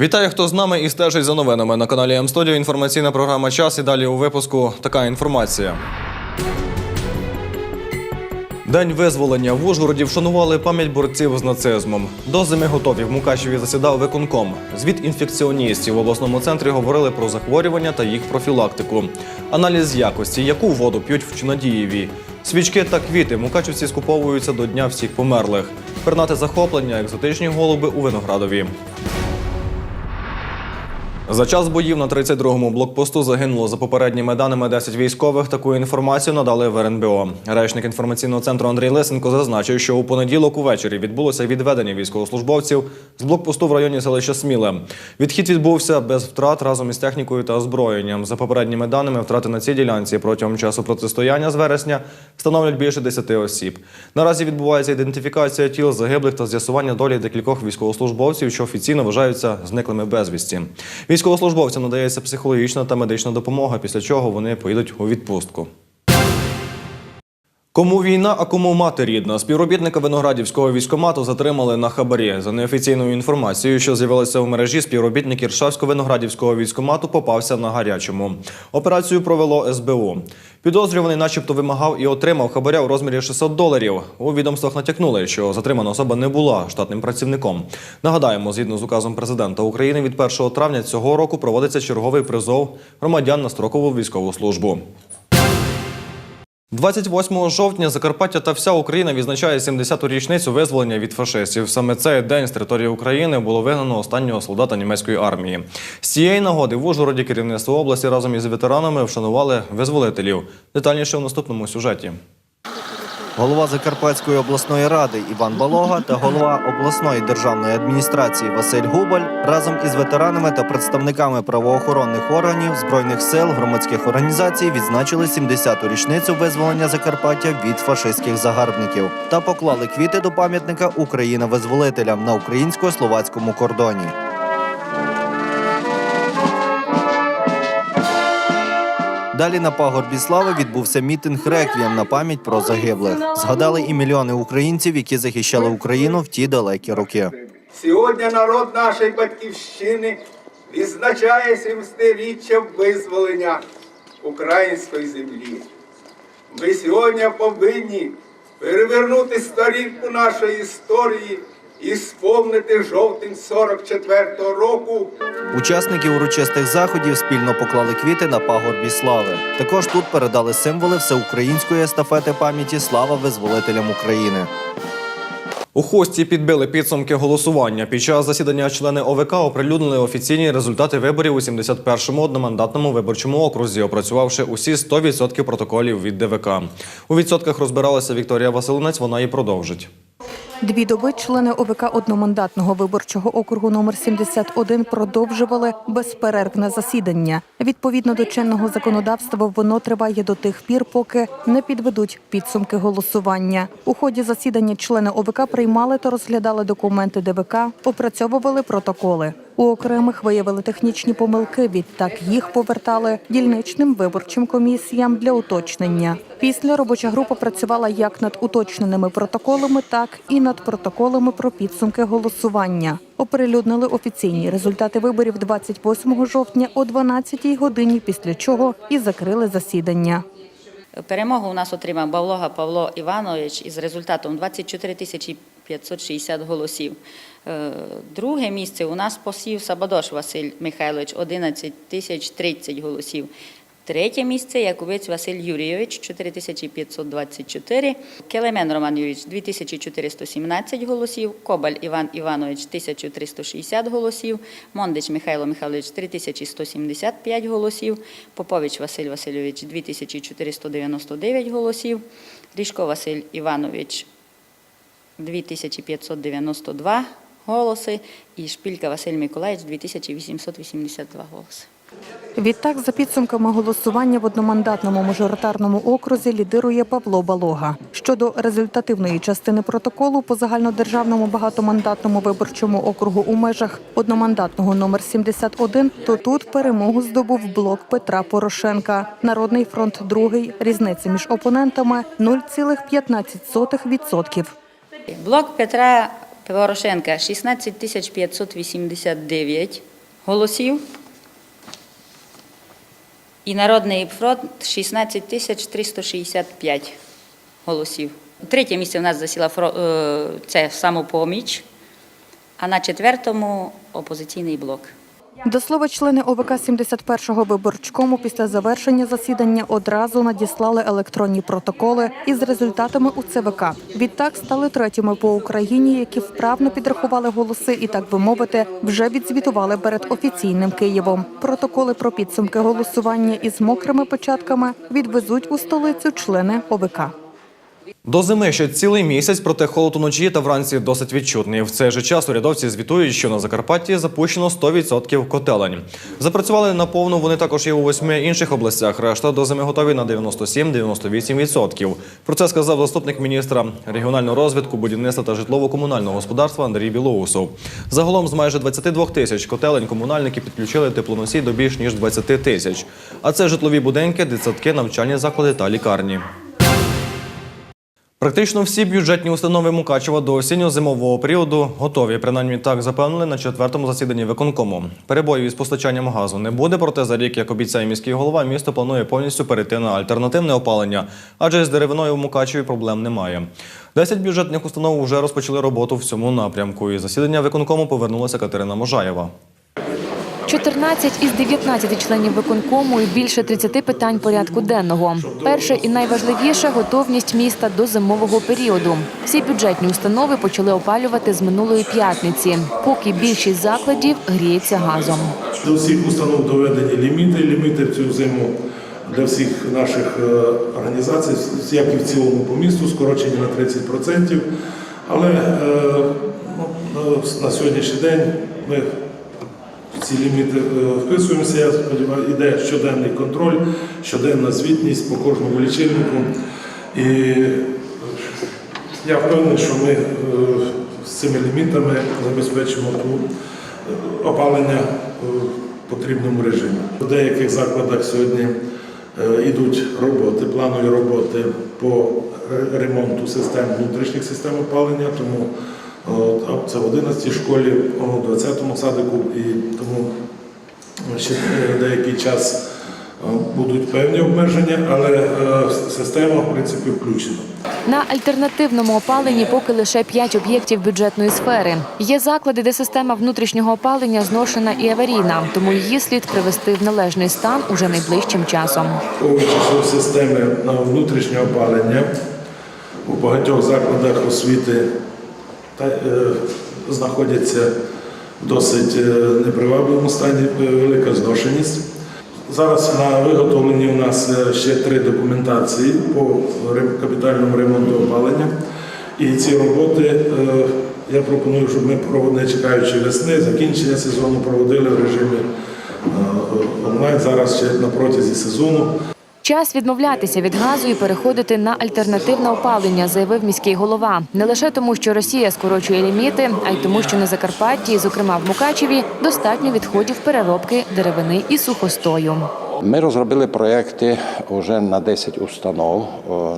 Вітаю, хто з нами і стежить за новинами на каналі М-Студіо. Інформаційна програма Час. І далі у випуску така інформація. День визволення в Ужгороді вшанували пам'ять борців з нацизмом. До зими готові в Мукачеві засідав виконком. Звіт інфекціоністів в обласному центрі говорили про захворювання та їх профілактику. Аналіз якості, яку воду п'ють в Чунадієві. Свічки та квіти мукачівці скуповуються до Дня всіх померлих. Пернати захоплення, екзотичні голуби у виноградові. За час боїв на 32-му блокпосту загинуло за попередніми даними 10 військових. Таку інформацію надали в РНБО. Речник інформаційного центру Андрій Лисенко зазначив, що у понеділок увечері відбулося відведення військовослужбовців з блокпосту в районі селища Сміле. Відхід відбувся без втрат разом із технікою та озброєнням. За попередніми даними, втрати на цій ділянці протягом часу протистояння з вересня становлять більше 10 осіб. Наразі відбувається ідентифікація тіл загиблих та з'ясування долі декількох військовослужбовців, що офіційно вважаються зниклими безвісті. Військовослужбовцям надається психологічна та медична допомога, після чого вони поїдуть у відпустку. Кому війна, а кому мати рідна? Співробітника виноградівського військомату затримали на хабарі. За неофіційною інформацією, що з'явилася в мережі, співробітник Іршавського виноградівського військомату попався на гарячому. Операцію провело СБУ. Підозрюваний, начебто, вимагав і отримав хабаря у розмірі 600 доларів. У відомствах натякнули, що затримана особа не була штатним працівником. Нагадаємо, згідно з указом президента України, від 1 травня цього року проводиться черговий призов громадян на строкову військову службу. 28 жовтня Закарпаття та вся Україна відзначає 70-ту річницю визволення від фашистів. Саме цей день з території України було вигнано останнього солдата німецької армії. З цієї нагоди в Ужгороді керівництво області разом із ветеранами вшанували визволителів. Детальніше в наступному сюжеті. Голова Закарпатської обласної ради Іван Балога та голова обласної державної адміністрації Василь Губаль разом із ветеранами та представниками правоохоронних органів, збройних сил, громадських організацій відзначили 70-ту річницю визволення Закарпаття від фашистських загарбників та поклали квіти до пам'ятника Україна визволителям на українсько-словацькому кордоні. Далі на пагорбі слави відбувся мітинг реквієм на пам'ять про загиблих. Згадали і мільйони українців, які захищали Україну в ті далекі роки. Сьогодні народ нашої батьківщини відзначає 70-річчя визволення української землі. Ми сьогодні повинні перевернути сторінку нашої історії і сповнити жовтень 44-го року Учасники урочистих заходів спільно поклали квіти на пагорбі слави. Також тут передали символи всеукраїнської естафети пам'яті Слава визволителям України. У хості підбили підсумки голосування. Під час засідання члени ОВК оприлюднили офіційні результати виборів у 71-му одномандатному виборчому окрузі, опрацювавши усі 100% протоколів від ДВК. У відсотках розбиралася Вікторія Василинець. Вона і продовжить. Дві доби члени ОВК одномандатного виборчого округу номер 71 продовжували безперервне засідання. Відповідно до чинного законодавства, воно триває до тих пір, поки не підведуть підсумки голосування. У ході засідання члени ОВК приймали та розглядали документи ДВК, опрацьовували протоколи. У окремих виявили технічні помилки. Відтак їх повертали дільничним виборчим комісіям для уточнення. Після робоча група працювала як над уточненими протоколами, так і над протоколами про підсумки голосування. Оприлюднили офіційні результати виборів 28 жовтня о 12 годині, після чого і закрили засідання. Перемогу у нас отримав Бавлога Павло Іванович із результатом 24 тисячі 560 голосів. Е, Друге місце у нас посів Сабадош Василь Михайлович 11 тисяч 30 голосів. Третє місце Якубець Василь Юрійович 4524, Келемен Роман Юрійович 2417 голосів, Кобаль Іван Іванович 1360 голосів, Мондич Михайло Михайлович 3175 голосів, Попович Василь Васильович 2499 голосів, Ріжко Василь Іванович 2592 голоси. І Шпілька Василь Миколаївич 2882 голоси. Відтак, за підсумками голосування в одномандатному мажоритарному окрузі лідирує Павло Балога. Щодо результативної частини протоколу по загальнодержавному багатомандатному виборчому округу у межах одномандатного номер 71, то тут перемогу здобув блок Петра Порошенка. Народний фронт другий. Різниця між опонентами 0,15%. Блок Петра Порошенка 16 тисяч 589 голосів. І Народний фронт 16 тисяч 365 голосів. Третє місце в нас засіла е, це самопоміч, а на четвертому опозиційний блок. До слова, члени ОВК 71-го виборчкому після завершення засідання одразу надіслали електронні протоколи із результатами у ЦВК. Відтак стали третіми по Україні, які вправно підрахували голоси і, так би мовити, вже відзвітували перед офіційним Києвом. Протоколи про підсумки голосування із мокрими початками відвезуть у столицю члени ОВК. До зими ще цілий місяць, проте холод уночі та вранці досить відчутний. В цей же час урядовці звітують, що на Закарпатті запущено 100% котелень. Запрацювали наповну вони також і у восьми інших областях. Решта до зими готові на 97-98%. Про це сказав заступник міністра регіонального розвитку, будівництва та житлово-комунального господарства Андрій Білоусов. Загалом з майже 22 тисяч котелень комунальники підключили теплоносій до більш ніж 20 тисяч. А це житлові будинки, дитсадки, навчальні заклади та лікарні. Практично всі бюджетні установи Мукачева до осінньо-зимового періоду готові. Принаймні так запевнили на четвертому засіданні виконкому. Перебоїв із постачанням газу не буде, проте за рік, як обіцяє міський голова, місто планує повністю перейти на альтернативне опалення, адже з деревиною в Мукачеві проблем немає. Десять бюджетних установ вже розпочали роботу в цьому напрямку. І засідання виконкому повернулася Катерина Можаєва. 14 із 19 членів виконкому і більше 30 питань порядку денного. Перше і найважливіше готовність міста до зимового періоду. Всі бюджетні установи почали опалювати з минулої п'ятниці, поки більшість закладів гріється газом. До всіх установ доведені ліміти. Ліміти в цю зиму для всіх наших е, організацій, як і в цілому по місту, скорочені на 30%. Але е, ну, на- на сьогоднішній день ми ці ліміти е, вписуємося. Я сподіваюся, іде щоденний контроль, щоденна звітність по кожному лічильнику. І я впевнений, що ми е, з цими лімітами забезпечимо е, опалення в потрібному режимі. У деяких закладах сьогодні йдуть роботи, планові роботи по ремонту систем внутрішніх систем опалення, тому е, це в 11 школі, у 20-му садику і тому ще е, деякий час е, будуть певні обмеження, але е, система в принципі включена. На альтернативному опаленні поки лише 5 об'єктів бюджетної сфери. Є заклади, де система внутрішнього опалення зношена і аварійна, тому її слід привести в належний стан уже найближчим часом. Враховуючи, системи на внутрішнє опалення у багатьох закладах освіти та, е, знаходяться в досить е, непривабливому стані, е, велика зношеність. Зараз на виготовленні у нас е, ще три документації по капітальному ремонту опалення. І ці роботи е, я пропоную, щоб ми, не чекаючи весни, закінчення сезону проводили в режимі онлайн зараз ще на протязі сезону. Час відмовлятися від газу і переходити на альтернативне опалення, заявив міський голова. Не лише тому, що Росія скорочує ліміти, а й тому, що на Закарпатті, зокрема в Мукачеві, достатньо відходів переробки деревини і сухостою. Ми розробили проекти вже на 10 установ.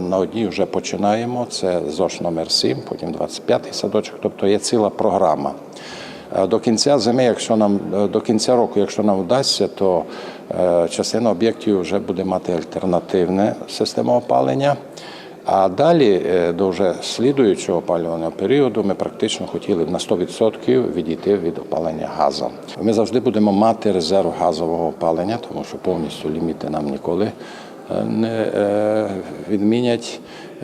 На одній вже починаємо. Це ЗОШ номер 7, потім 25-й садочок. Тобто є ціла програма. Е, До кінця зими, якщо нам е, до кінця року, якщо нам вдасться, то е, частина об'єктів вже буде мати альтернативне систему опалення. А далі е, до вже слідуючого опалювального періоду ми практично хотіли б на 100% відійти від опалення газом. Ми завжди будемо мати резерв газового опалення, тому що повністю ліміти нам ніколи е, не е, відмінять.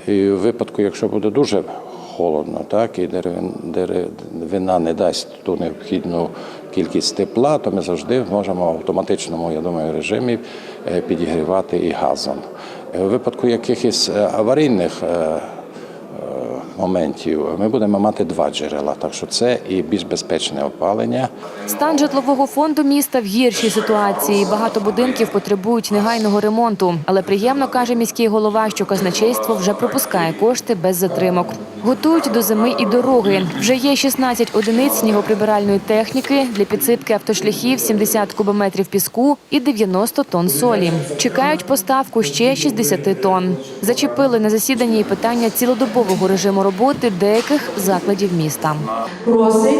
І в випадку, якщо буде дуже холодно, так і деревин- деревина не дасть ту необхідну кількість тепла, то ми завжди можемо в автоматичному, я думаю, режимі е, підігрівати і газом. Е, У випадку якихось е, аварійних моментів ми будемо мати два джерела, так що це і більш безпечне опалення. Стан житлового фонду міста в гіршій ситуації. Багато будинків потребують негайного ремонту. Але приємно каже міський голова, що казначейство вже пропускає кошти без затримок. Готують до зими і дороги. Вже є 16 одиниць снігоприбиральної техніки для підсипки автошляхів, 70 кубометрів піску і 90 тонн солі. Чекають поставку ще 60 тонн. Зачепили на засіданні і питання цілодобового режиму роботи деяких закладів міста. просить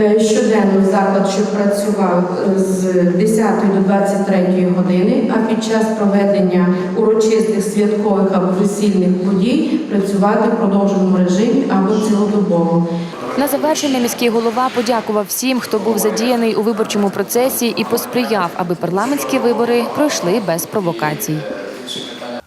е, щоденно заклад, щоб працював е, з 10 до 23 години, а під час проведення урочистих святкових або весільних подій працювати в продовженому режимі або цілодобово. На завершення міський голова подякував всім, хто був задіяний у виборчому процесі і посприяв, аби парламентські вибори пройшли без провокацій.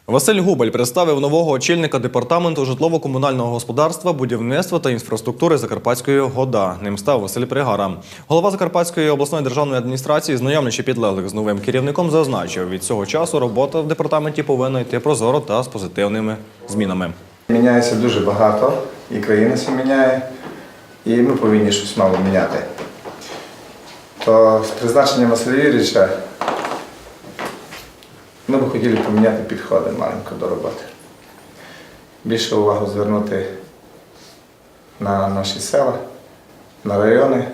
Василь Губаль представив нового очільника департаменту житлово-комунального господарства, будівництва та інфраструктури Закарпатської ГОДА. Ним став Василь Пригара. Голова Закарпатської обласної державної адміністрації, знайомлячи підлеглих з новим керівником, зазначив, від цього часу робота в департаменті повинна йти прозоро та з позитивними змінами. Міняється дуже багато, і країна се міняє, і ми повинні щось мало міняти. То з призначенням Василя Юрійовича ми б хотіли поміняти підходи маленько до роботи. Більше увагу звернути на наші села, на райони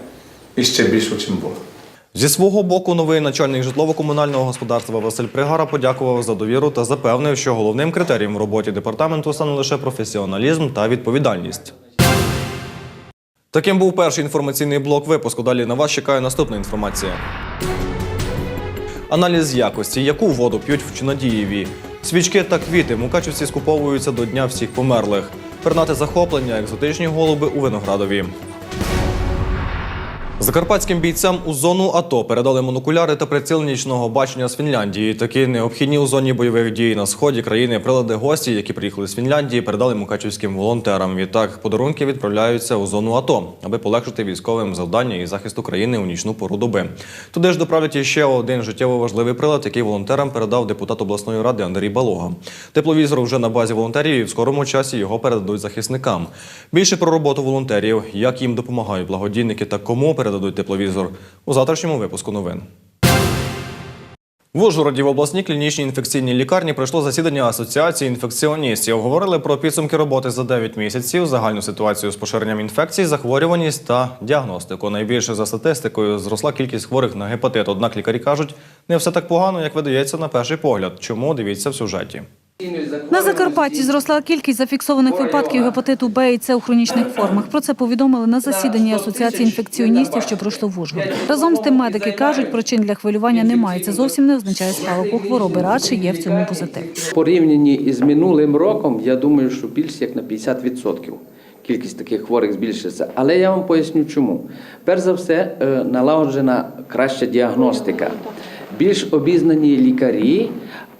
і ще більше, чим було. Зі свого боку, новий начальник житлово-комунального господарства Василь Пригара подякував за довіру та запевнив, що головним критерієм в роботі департаменту стане лише професіоналізм та відповідальність. Таким був перший інформаційний блок випуску. Далі на вас чекає наступна інформація. Аналіз якості, яку воду п'ють в Чинадієві. Свічки та квіти мукачівці скуповуються до Дня всіх померлих. Пернати захоплення, екзотичні голуби у Виноградові. Закарпатським бійцям у зону АТО передали монокуляри та приціл нічного бачення з Фінляндії. Такі необхідні у зоні бойових дій на сході країни прилади гості, які приїхали з Фінляндії, передали мукачівським волонтерам. Відтак подарунки відправляються у зону АТО, аби полегшити військовим завдання і захист України у нічну пору доби. Туди ж доправлять іще один життєво важливий прилад, який волонтерам передав депутат обласної ради Андрій Балога. Тепловізор вже на базі волонтерів і в скорому часі його передадуть захисникам. Більше про роботу волонтерів, як їм допомагають благодійники та кому передадуть тепловізор у завтрашньому випуску новин. В Ужгороді в обласній клінічній інфекційній лікарні пройшло засідання Асоціації інфекціоністів. Говорили про підсумки роботи за 9 місяців, загальну ситуацію з поширенням інфекцій, захворюваність та діагностику. Найбільше за статистикою зросла кількість хворих на гепатит. Однак лікарі кажуть, не все так погано, як видається на перший погляд. Чому дивіться в сюжеті? На Закарпатті зросла кількість зафіксованих випадків гепатиту Б і С у хронічних формах. Про це повідомили на засіданні Асоціації інфекціоністів, що пройшло в Ужгороді. Разом з тим медики кажуть, причин для хвилювання немає. Це зовсім не означає спалаху хвороби. Радше є в цьому позитив. В порівнянні із минулим роком, я думаю, що більше як на 50% кількість таких хворих збільшиться. Але я вам поясню чому. Перш за все, е, налагоджена краща діагностика, більш обізнані лікарі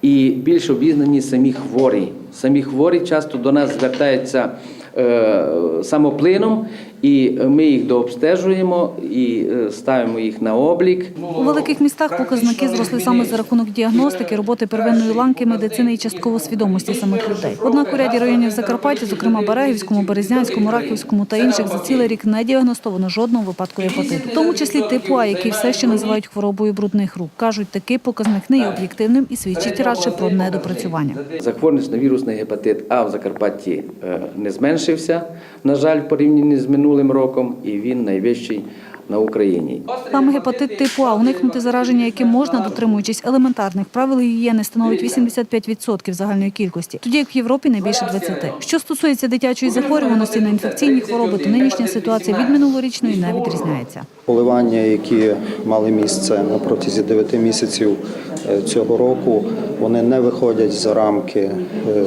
і більш обізнані самі хворі. Самі хворі часто до нас звертаються е, самоплином, і ми їх дообстежуємо і е, ставимо їх на облік. У великих містах показники зросли саме за рахунок діагностики, роботи первинної ланки медицини і частково свідомості самих людей. Однак у ряді районів Закарпаття, зокрема Берегівському, Березнянському, Рахівському та інших, за цілий рік не діагностовано жодного випадку гепатиту, в тому числі типу А, який все ще називають хворобою брудних рук. кажуть, такий показник не є об'єктивним і свідчить радше про недопрацювання. Захворюваність на вірусний гепатит А в Закарпатті е, не зменшився, на жаль, в порівнянні з минулим роком, і він найвищий на Україні. Саме гепатит типу А уникнути зараження, яким можна, дотримуючись елементарних правил гігієни, становить 85% загальної кількості, тоді як в Європі не більше 20%. Що стосується дитячої захворюваності на інфекційні хвороби, то нинішня ситуація від минулорічної не відрізняється. Коливання, які мали місце на протязі 9 місяців е, цього року, вони не виходять за рамки е,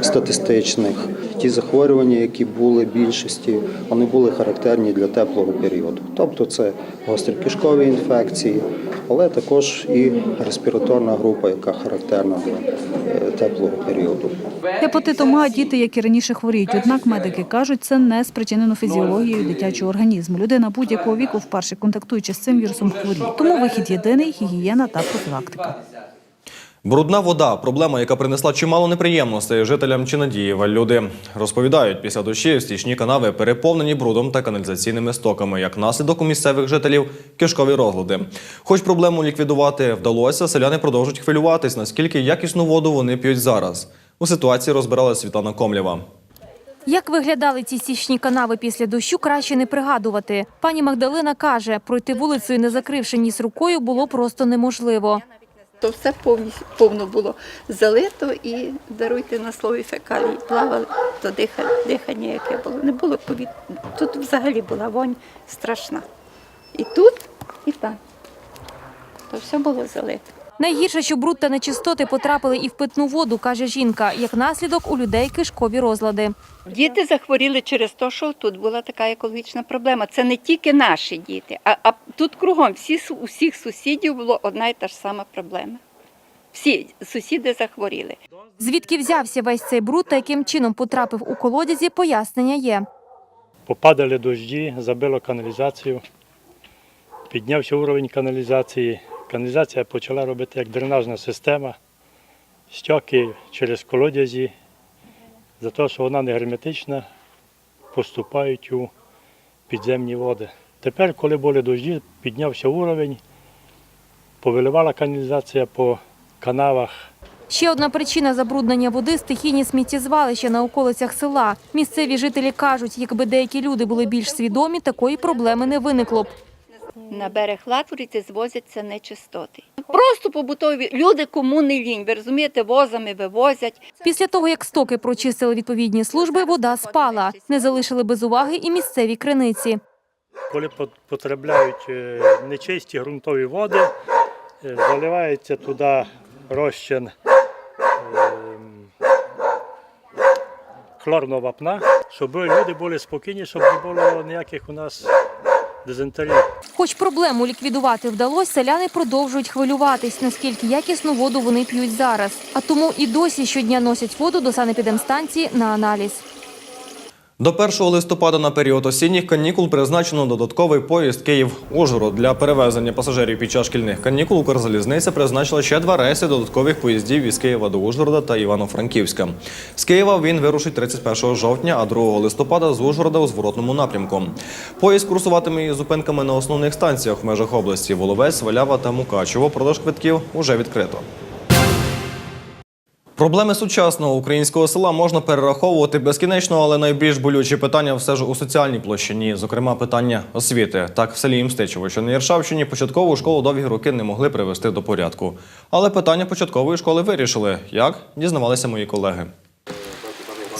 статистичних. Ті захворювання, які були більшості, вони були характерні для теплого періоду. Тобто це гострокишкові інфекції, але також і респіраторна група, яка характерна для е, теплого періоду. Гепатитом А діти, як і раніше, хворіють. Однак медики кажуть, це не спричинено фізіологією дитячого організму. Людина будь-якого віку, вперше контактуючи з цим вірусом, хворіє. Тому вихід єдиний гігієна та профілактика. Брудна вода проблема, яка принесла чимало неприємностей жителям Чинадієва. Люди розповідають, після дощів стічні канави переповнені брудом та каналізаційними стоками. Як наслідок у місцевих жителів кишкові розлади. Хоч проблему ліквідувати вдалося, селяни продовжують хвилюватись, наскільки якісну воду вони п'ють зараз. У ситуації розбиралась Світлана Комлєва. Як виглядали ці стічні канави після дощу, краще не пригадувати. Пані Магдалина каже, пройти вулицею, не закривши ніс рукою, було просто неможливо. То все повно було залито і даруйте на слові фекалії. Плавали, то дихання яке було. Не було повітря. Тут взагалі була вонь страшна. І тут, і там. То все було залито. Найгірше, що бруд та нечистоти потрапили і в питну воду, каже жінка. Як наслідок у людей кишкові розлади. Діти захворіли через те, що тут була така екологічна проблема. Це не тільки наші діти, а, а тут кругом всі, у всіх сусідів була одна і та ж сама проблема. Всі сусіди захворіли. Звідки взявся весь цей бруд та яким чином потрапив у колодязі, пояснення є. Попадали дощі, забило каналізацію, піднявся уровень каналізації. Каналізація почала робити як дренажна система, стьоки через колодязі, за те, що вона не герметична, поступають у підземні води. Тепер, коли були дощі, піднявся уровень, повиливала каналізація по канавах. Ще одна причина забруднення води – стихійні сміттєзвалища на околицях села. Місцеві жителі кажуть, якби деякі люди були більш свідомі, такої проблеми не виникло б. На берег Латвриці звозяться нечистоти. Просто побутові люди, кому не лінь, ви розумієте, возами вивозять. Після того, як стоки прочистили відповідні служби, вода спала. Не залишили без уваги і місцеві криниці. Коли потрапляють е, нечисті ґрунтові води, е, заливається туди розчин ем, хлорного вапна, щоб люди були спокійні, щоб не було ніяких у нас дизентерій. Хоч проблему ліквідувати вдалося, селяни продовжують хвилюватись, наскільки якісну воду вони п'ють зараз. А тому і досі щодня носять воду до санепідемстанції на аналіз. До 1 листопада на період осінніх канікул призначено додатковий поїзд Київ-Ужгород. Для перевезення пасажирів під час шкільних канікул Укрзалізниця призначила ще два рейси додаткових поїздів із Києва до Ужгорода та Івано-Франківська. З Києва він вирушить 31 жовтня, а 2 листопада з Ужгорода у зворотному напрямку. Поїзд курсуватиме із зупинками на основних станціях в межах області Воловець, Валява та Мукачево. Продаж квитків уже відкрито. Проблеми сучасного українського села можна перераховувати безкінечно, але найбільш болючі питання все ж у соціальній площині, зокрема питання освіти. Так, в селі Імстичево, що на Єршавщині, початкову школу довгі роки не могли привести до порядку. Але питання початкової школи вирішили. Як дізнавалися мої колеги.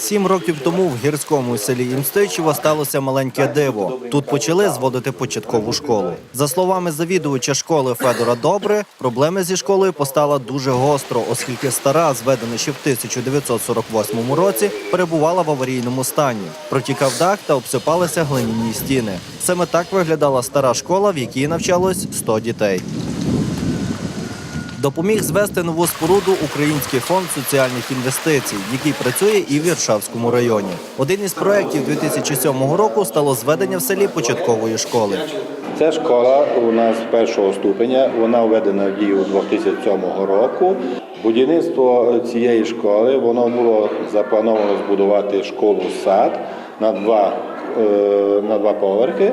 Сім років тому в гірському селі Імстичево сталося маленьке диво. Тут почали зводити початкову школу. За словами завідувача школи Федора Добре, проблеми зі школою постала дуже гостро, оскільки стара, зведена ще в 1948 році, перебувала в аварійному стані. Протікав дах та обсипалися глиняні стіни. Саме так виглядала стара школа, в якій навчалось 100 дітей. Допоміг звести нову споруду Український фонд соціальних інвестицій, який працює і в Віршавському районі. Один із проєктів 2007 року стало зведення в селі початкової школи. Ця школа у нас першого ступеня, вона введена в дію 2007 року. Будівництво цієї школи воно було заплановано збудувати школу-сад на два, е, на два поверхи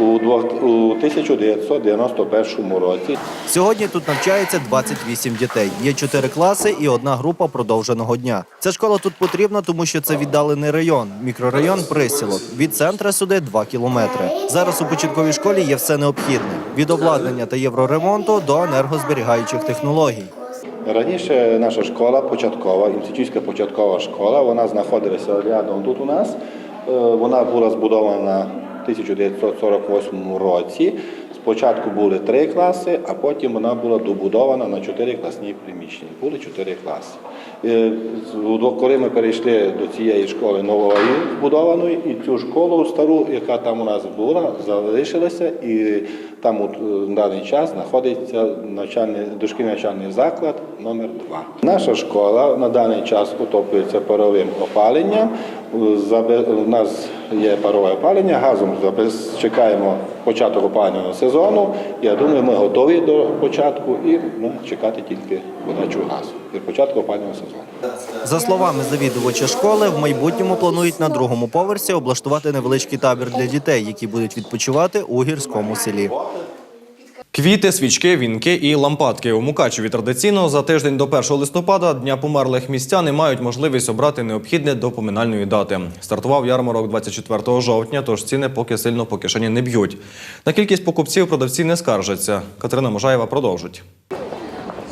у двох- у 1991 році. Сьогодні тут навчається 28 дітей. Є чотири класи і одна група продовженого дня. Ця школа тут потрібна, тому що це віддалений район, мікрорайон Присілок. Від центра сюди 2 кілометри. Зараз у початковій школі є все необхідне: від обладнання та євроремонту до енергозберігаючих технологій. Раніше наша школа початкова, інститутська початкова школа, вона знаходилася рядом тут у нас. Е, Вона була збудована 1948 році. Спочатку були три класи, а потім вона була добудована на чотири класні приміщення. Були чотири класи. Е, Коли ми перейшли до цієї школи нової збудованої, і цю школу стару, яка там у нас була, залишилася, і там от, е, даний час знаходиться навчальний дошкільний навчальний заклад номер 2 Наша школа на даний час отоплюється паровим опаленням. У нас є парове опалення, газом чекаємо початок опалювального сезону. Я думаю, ми готові до початку і ну, чекати тільки подачу газу від початку опалювального сезону. За словами завідувача школи, в майбутньому планують на другому поверсі облаштувати невеличкий табір для дітей, які будуть відпочивати у гірському селі. Квіти, свічки, вінки і лампадки у Мукачеві традиційно за тиждень до 1 листопада Дня померлих містяни мають можливість обрати необхідне до поминальної дати. Стартував ярмарок 24 жовтня, тож ціни поки сильно по кишені не б'ють. На кількість покупців продавці не скаржаться. Катерина Можаєва продовжить.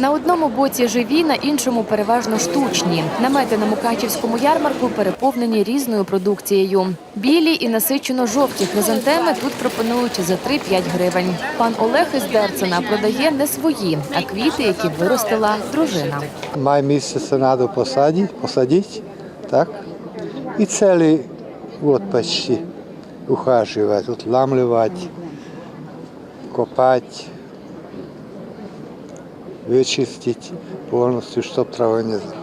На одному боці живі, на іншому переважно штучні. Намети на Мукачівському ярмарку переповнені різною продукцією. Білі і насичено жовті хризантеми тут пропонують за 3-5 гривень. Пан Олег із Дерцена продає не свої, а квіти, які виростила дружина. Май місяця треба посадити, посадити, так? І цілий год почти ухаживать, отламливать, копать, вичистити повністю, щоб трави не зросла.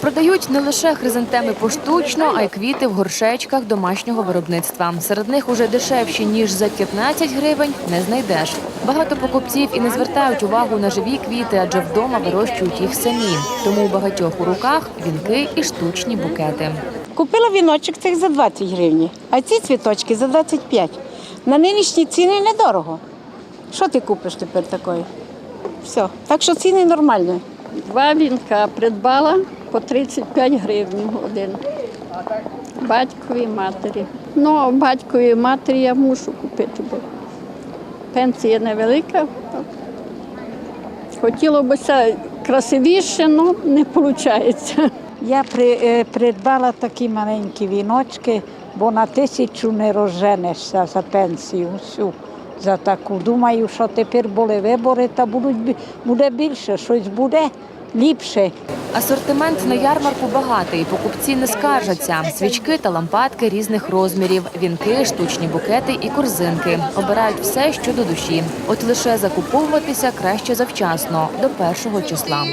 Продають не лише хризантеми поштучно, а й квіти в горшечках домашнього виробництва. Серед них уже дешевші ніж за 15 гривень не знайдеш. Багато покупців і не звертають увагу на живі квіти, адже вдома вирощують їх самі. Тому у багатьох у руках вінки і штучні букети. Купила віночок цих за 20 гривень, а ці цвіточки за 25. На нинішні ціни недорого. Що ти купиш тепер такої? Все. Так що ціни нормальні. Два вінка придбала по 35 гривень один. Батькові матері. Ну, батькові матері я мушу купити, бо пенсія невелика. Хотіло б красивіше, але не виходить. Я при, е, придбала такі маленькі віночки, бо на тисячу не розженешся за пенсію всю. За таку. Думаю, що тепер були вибори, та будуть, буде більше, щось буде ліпше. Асортимент на ярмарку багатий. Покупці не скаржаться. Свічки та лампадки різних розмірів, вінки, штучні букети і корзинки. Обирають все, що до душі. От лише закуповуватися краще завчасно, до першого числа.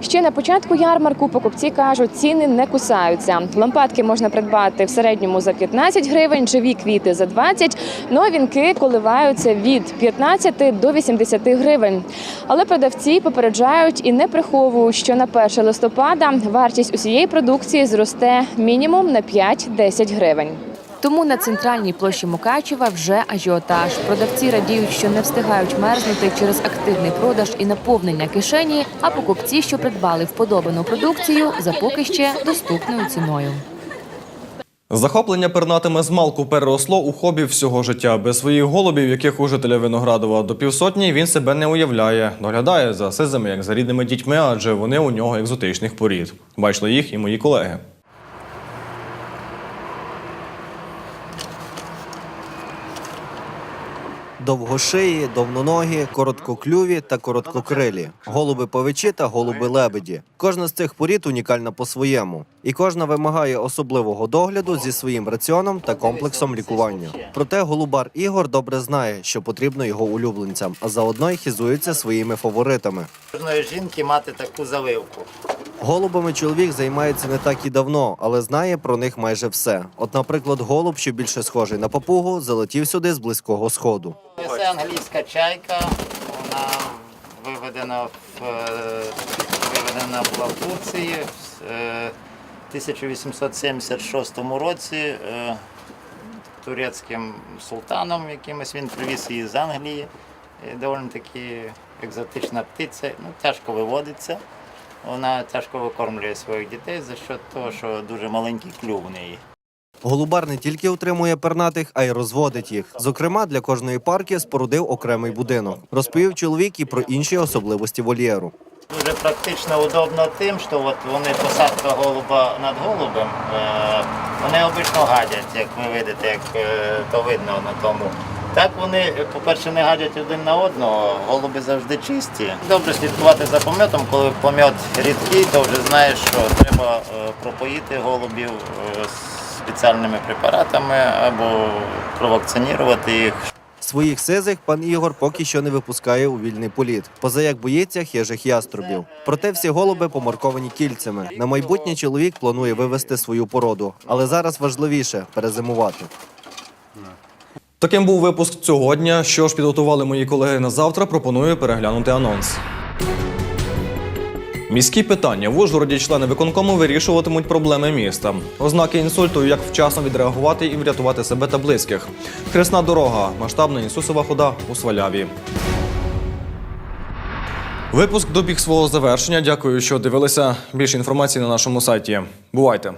Ще на початку ярмарку покупці кажуть, ціни не кусаються. Лампадки можна придбати в середньому за 15 гривень, живі квіти за 20, ну а вінки коливаються від 15 до 80 гривень. Але продавці попереджають і не приховують, що на 1 листопада вартість усієї продукції зросте мінімум на 5-10 гривень. Тому на центральній площі Мукачева вже ажіотаж. Продавці радіють, що не встигають мерзнути через активний продаж і наповнення кишені, а покупці, що придбали вподобану продукцію, за поки ще доступною ціною. Захоплення пернатими змалку переросло у хобі всього життя. Без своїх голубів, яких у жителя Виноградова до півсотні, він себе не уявляє. Доглядає за сизами, як за рідними дітьми, адже вони у нього екзотичних порід. Бачили їх і мої колеги. Довгошиї, довноногі, короткоклюві та короткокрилі, голуби повичі та голуби лебеді. Кожна з цих порід унікальна по-своєму, і кожна вимагає особливого догляду зі своїм раціоном та комплексом лікування. Проте голубар Ігор добре знає, що потрібно його улюбленцям, а заодно й хизується своїми фаворитами. Кожної жінки мати таку заливку. Голубами чоловік займається не так і давно, але знає про них майже все. От, наприклад, голуб, що більше схожий на папугу, залетів сюди з близького сходу. Це англійська чайка, вона виведена в е, виведена була в в е, 1876 році е, турецьким султаном якимось він привіз її з Англії. Доволі таки екзотична птиця, ну, тяжко виводиться. Вона тяжко викормлює своїх дітей за що того, що дуже маленький клюв у неї. Голубар не тільки утримує пернатих, а й розводить їх. Зокрема, для кожної парки спорудив окремий будинок. Розповів чоловік і про інші особливості вольєру. Дуже практично удобно тим, що от вони посадка голуба над голубем, е, вони обично гадять, як ви видите, як е, то видно на тому. Так вони, по-перше, не гадять один на одного, голуби завжди чисті. Добре слідкувати за пометом, коли помет рідкий, то вже знаєш, що треба е, пропоїти голубів спеціальними препаратами або провакцинувати їх, Своїх сизих пан Ігор поки що не випускає у вільний політ. Поза як боїться хижих яструбів. Проте всі голуби помарковані кільцями. На майбутнє чоловік планує вивести свою породу, але зараз важливіше перезимувати. Таким був випуск цього дня. Що ж підготували мої колеги на завтра, пропоную переглянути анонс. Міські питання в Ужгороді члени виконкому вирішуватимуть проблеми міста. Ознаки інсульту, як вчасно відреагувати і врятувати себе та близьких. Хресна дорога, масштабна Ісусова хода у Сваляві. Випуск добіг свого завершення. Дякую, що дивилися. Більше інформації на нашому сайті. Бувайте!